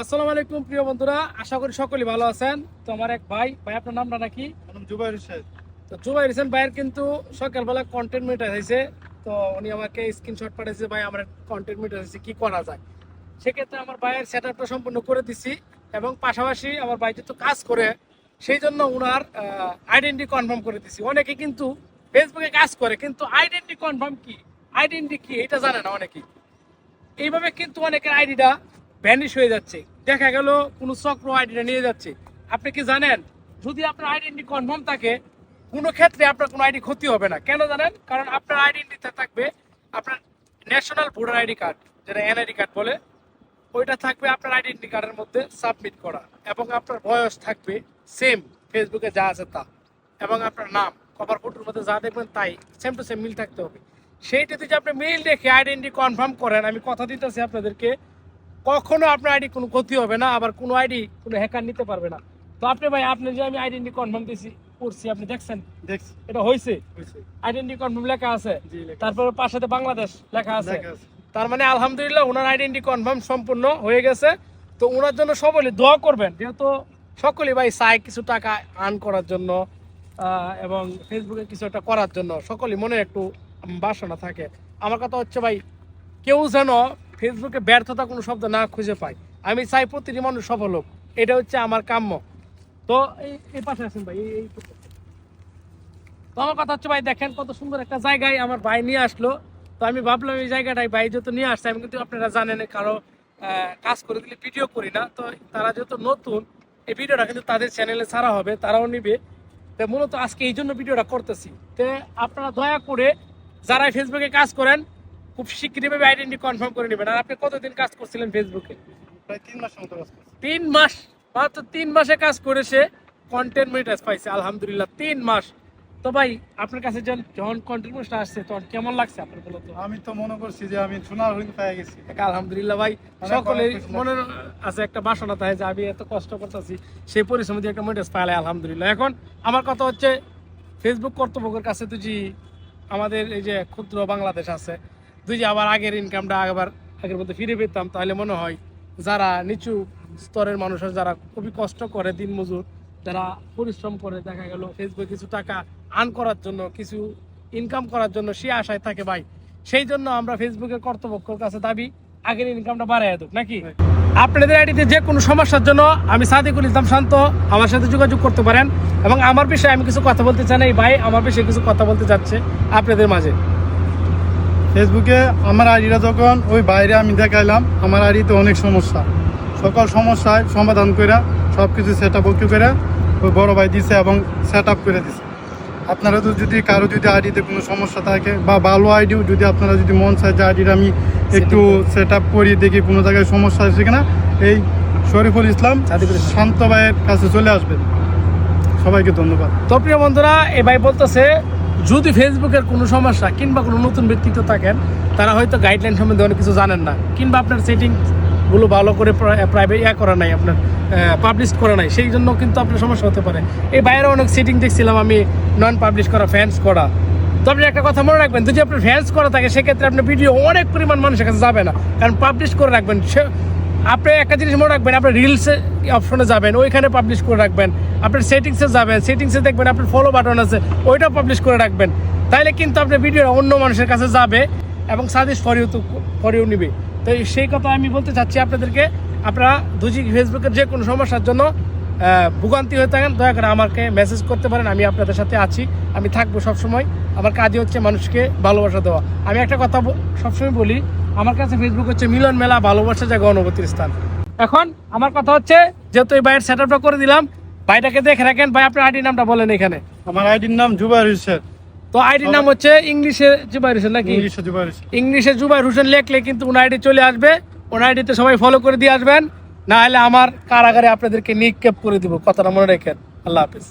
আসসালামু আলাইকুম প্রিয় বন্ধুরা। আশা করি সকলেই ভালো আছেন। তো আমার এক ভাই ভাই আপনার নামটা নাকি? জুবাইর হোসেন। তো জুবাই হোসেন ভাইয়ের কিন্তু সকালবেলা কন্টেন্ট মিটার হয়েছে। তো উনি আমাকে স্ক্রিনশট পাঠিয়েছে ভাই আমার কন্টেন্ট মিটার হয়েছে কি করা যায়? সেক্ষেত্রে আমার ভাইয়ের সেট আপটা সম্পূর্ণ করে দিছি এবং পাশাপাশি আমার ভাই যেহেতু কাজ করে সেই জন্য ওনার আইডেন্টি কনফার্ম করে দিছি। অনেকে কিন্তু ফেসবুকে কাজ করে কিন্তু আইডেন্টি কনফার্ম কি? আইডেন্টি কি? এটা জানে না অনেকেই। এইভাবে কিন্তু অনেকের আইডিটা ভ্যানিশ হয়ে যাচ্ছে। দেখা গেল কোনো চক্র আইডিটা নিয়ে যাচ্ছে। আপনি কি জানেন? যদি আপনার আইডেন্টি কনফার্ম থাকে, কোনো ক্ষেত্রে আপনার কোনো আইডি ক্ষতি হবে না। কেন জানেন? কারণ আপনার আইডেন্টিতে থাকবে আপনার ন্যাশনাল ভোটার আইডি কার্ড যেটা এনআইডি কার্ড বলে। ওইটা থাকবে আপনার আইডেন্টি কার্ডের মধ্যে সাবমিট করা। এবং আপনার বয়স থাকবে সেম ফেসবুকে যা আছে তা। এবং আপনার নাম কভার ফটোর মধ্যে যা দেখবেন তাই সেম টু সেম মিল থাকতে হবে। সেইটা যদি আপনি মিল রেখে আইডেন্টি কনফার্ম করেন, আমি কথা দিতেছি আপনাদেরকে। কখনো আপনার আইডি কোনো ক্ষতি হবে না আবার কোনো আইডি কোনো হ্যাকার নিতে পারবে না। তো আপনি ভাই আপনি যে আমি আইডেন্টি কনফার্ম দিছি করছি আপনি দেখছেন? দেখছি। এটা হয়েছে। আইডেন্টি কনফার্ম লেখা আছে। তারপরে পাশে বাংলাদেশ লেখা আছে। তার মানে আলহামদুলিল্লাহ ওনার আইডেন্টি কনফার্ম সম্পূর্ণ হয়ে গেছে। তো ওনার জন্য সকলে দোয়া করবেন যেহেতু সকলে ভাই চায় কিছু টাকা আর্ন করার জন্য এবং ফেসবুকে কিছু একটা করার জন্য। সকলে মনে একটু বাসনা থাকে। আমার কথা হচ্ছে ভাই কেউ যেন ফেসবুকে ব্যর্থতা কোনো শব্দ না খুঁজে পাই। আমি চাই প্রতিটি মানুষ সফল হোক। এটা হচ্ছে আমার কাম্য। তো এই পাশে আছেন ভাই, এই তো আমার কথা হচ্ছে ভাই, দেখেন কত সুন্দর একটা জায়গায় আমার ভাই নিয়ে আসলো। তো আমি ভাবলাম এই জায়গাটাই ভাই যেহেতু নিয়ে আসছে, আমি কিন্তু আপনারা জানেন, কারও কাজ করে দিলে ভিডিও করি না। তো তারা যেহেতু নতুন, এই ভিডিওটা কিন্তু তাদের চ্যানেলে ছাড়া হবে, তারাও নিবে। তো মূলত আজকে এই জন্য ভিডিওটা করতেছি। তো আপনারা দয়া করে যারা ফেসবুকে কাজ করেন খুব শীঘ্রভাবে আইডেন্টি কনফার্ম করে নেবেন। আর আপনি কতদিন কাজ করছিলেন ফেসবুকে প্রায় তিন মাসের মতো কাজ। তিন মাস? মাত্র তিন মাসে কাজ করেছে কন্টেন্ট মনিটাইজ পাইছে আলহামদুলিল্লাহ তিন মাস। তো ভাই আপনার কাছে যখন যখন কন্টেন্ট মনিটাইজ আসছে তখন কেমন লাগছে আপনার বলো তো? আমি তো মনে করছি যে আমি সোনার হরিণ পেয়ে গেছি। আলহামদুলিল্লাহ ভাই অনেক সকলে অনেক খুশি মনের আছে একটা বাসনা থাকে যে আমি এত কষ্ট করতেছি সেই পরিশ্রম দিয়ে একটা মনিটাইজ পাইলে আলহামদুলিল্লাহ। এখন আমার কথা হচ্ছে ফেসবুক কর্তৃপক্ষের কাছে তুই যে আমাদের এই যে ক্ষুদ্র বাংলাদেশ আছে তুই যে আবার আগের ইনকামটা আবার আগের মধ্যে ফিরে পেতাম তাহলে মনে হয় যারা নিচু স্তরের মানুষ যারা খুবই কষ্ট করে দিন মজুর যারা পরিশ্রম করে দেখা গেল ফেসবুকে কিছু টাকা আর্ন করার জন্য কিছু ইনকাম করার জন্য সে আশায় থাকে ভাই। সেই জন্য আমরা ফেসবুকের কর্তৃপক্ষের কাছে দাবি আগের ইনকামটা বাড়াই দেব নাকি? আপনাদের আইডিতে যে কোনো সমস্যার জন্য আমি সাদিকুল ইসলাম শান্ত আমার সাথে যোগাযোগ করতে পারেন। এবং আমার বিষয়ে আমি কিছু কথা বলতে চাই না এই ভাই আমার বিষয়ে কিছু কথা বলতে চাচ্ছে আপনাদের মাঝে। ফেসবুকে আমার আইডিটা যখন ওই বাইরে আমি দেখাইলাম আমার আইডিতে অনেক সমস্যা। সকল সমস্যায় সমাধান করে সব কিছু সেট আপ ওকে করে ওই বড় ভাই দিছে এবং সেট আপ করে দিছে। আপনারা তো যদি কারও যদি আইডিতে কোনো সমস্যা থাকে বা ভালো আইডিও যদি আপনারা যদি মন চায় যে আইডিটা আমি একটু সেট আপ করি দেখি কোনো জায়গায় সমস্যা আছে কিনা এই শরীফুল ইসলাম। শান্ত ভাইয়ের কাছে চলে আসবেন। সবাইকে ধন্যবাদ। তো প্রিয় বন্ধুরা এ ভাই বলতেছে যদি ফেসবুকের কোনো সমস্যা কিংবা কোনো নতুন ব্যক্তিত্ব থাকেন, তারা হয়তো গাইডলাইন সম্বন্ধে অনেক কিছু জানেন না, কিংবা আপনার সেটিংগুলো ভালো করে প্রাইভেট ইয়া করা নাই, আপনার পাবলিশ করা নাই, সেই জন্য কিন্তু আপনার সমস্যা হতে পারে। এই বাইরে অনেক সেটিং দেখছিলাম আমি নন পাবলিশ করা ফ্যান্স করা। তো আপনি একটা কথা মনে রাখবেন, যদি আপনার ফ্যান্স করা থাকে, সেক্ষেত্রে আপনার ভিডিও অনেক পরিমাণ মানুষের কাছে যাবে না। কারণ পাবলিশ করে রাখবেন, সে আপনি একটা জিনিস মনে রাখবেন আপনার রিলসে অপশনে যাবেন, ওইখানে পাবলিশ করে রাখবেন, আপনার সেটিংসে যাবেন সেটিংসে দেখবেন আপনার ফলো বাটন আছে, ওইটাও পাবলিশ করে রাখবেন। তাইলে কিন্তু আপনার ভিডিও অন্য মানুষের কাছে যাবে এবং সাজেস্ট ফরিও তো ফরিও নিবে। তো সেই কথা আমি বলতে চাচ্ছি আপনাদেরকে, আপনারা দুজি ফেসবুকের যে কোনো সমস্যার জন্য ভোগান্তি হয়ে থাকেন, দয়া করে আমাকে মেসেজ করতে পারেন, আমি আপনাদের সাথে আছি, আমি থাকব সবসময়। আমার কাজই হচ্ছে মানুষকে ভালোবাসা দেওয়া। আমি একটা কথা সবসময় বলি আমার কাছে ফেসবুক হচ্ছে মিলন মেলা ভালোবাসা জায়গা অনুভূতির স্থান। এখন আমার কথা হচ্ছে যেহেতু এই বাইরের সেট আপটা করে দিলাম ভাইটাকে দেখে রাখেন ভাই আপনার আইডি নামটা বলেন এখানে। আমার আইডির নাম জুবাইর হোসেন। তো আইডির নাম হচ্ছে ইংলিশে জুবাইর হোসেন নাকি? ইংলিশে জুবাইর হোসেন। ইংলিশে জুবাইর হোসেন লেখলে কিন্তু ওনার আইডি চলে আসবে ওনার আইডিতে সবাই ফলো করে দিয়ে আসবেন না হলে আমার কারাগারে আপনাদেরকে নিক্ষেপ করে দিব। কথাটা মনে রেখেন। আল্লাহ হাফিজ।